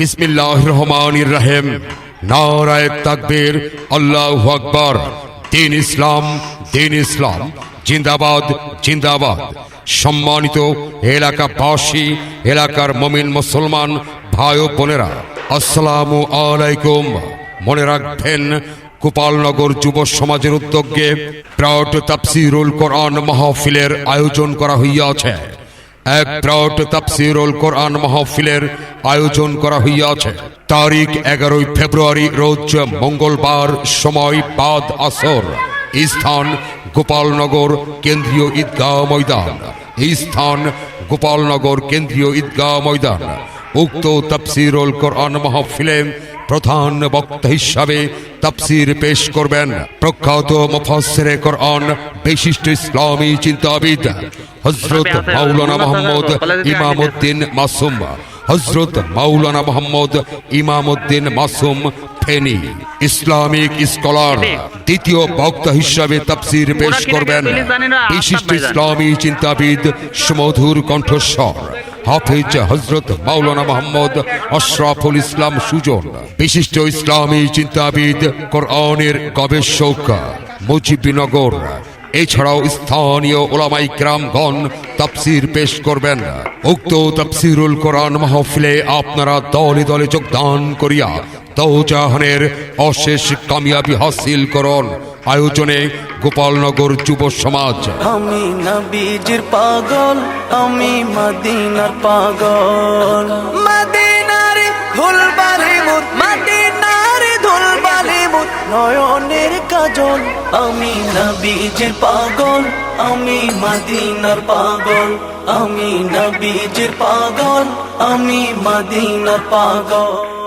বিসমিল্লাহ রহমানির রাহিম। নারায়ক তাকবীর। আল্লাহ আকবার। দিন ইসলাম দিন ইসলাম। জিন্দাবাদ জিন্দাবাদ। সম্মানিত এলাকাবাসী, এলাকার মমিন মুসলমান ভাই ও বোনেরা, আসসালামু আলাইকুম। মনে রাখবেন, গোপালনগর যুব সমাজের উদ্যোগে প্রাউড তাফসিরুল কোরআন মাহফিলের আয়োজন করা হইয়াছে। এক প্রাউড তাফসিরুল কোরআন মাহফিলের আয়োজন করা হইয়াছে। তারিখ এগারোই ফেব্রুয়ারি রোজ মঙ্গলবার সময় বাদ আসর। স্থান গোপালনগর কেন্দ্রীয় ঈদগাহ ময়দান। স্থান গোপালনগর কেন্দ্রীয় ঈদগাহ ময়দান। উক্ত তাফসিরুল কোরআন মাহফিলে প্রধান বক্তা হিসাবে তাফসির পেশ করবেন প্রখ্যাত মুফাসসিরে কোরআন, বিশিষ্ট ইসলামী চিন্তাবিদ হযরত মাওলানা মোহাম্মদ ইমামউদ্দিন মাসুম হজরত মাওলানা মোহাম্মদ ইমামউদ্দিন মাসুম ফেনী ইসলামিক স্কলার দ্বিতীয় বক্তা হিসাবে তাফসির পেশ করবেন বিশিষ্ট ইসলামী চিন্তাবিদ সুমধুর কণ্ঠস্বর হাফিজ হজরত মাওলানা মোহাম্মদ আশরাফুল ইসলাম সুজন বিশিষ্ট ইসলামী চিন্তাবিদ কোরআনের গবেষক মুজিবনগর। এছাড়াও স্থানীয় ওলামাই গ্রামগণ তাফসির পেশ করবেন। উক্ত তাফসিরুল কোরআন মাহফিলে আপনারা দলে দলে যোগদান করিয়া দৌজাহানের অশেষ কামিয়াবি হাসিল করন। আয়োজনে গোপালনগর যুব সমাজ। আমি নবীজির পাগল, আমি মদিনার পাগল। নয়নের কাজল আমি নবীজির পাগল আমি মদিনার পাগল আমি নবীজির পাগল আমি মদিনার পাগল।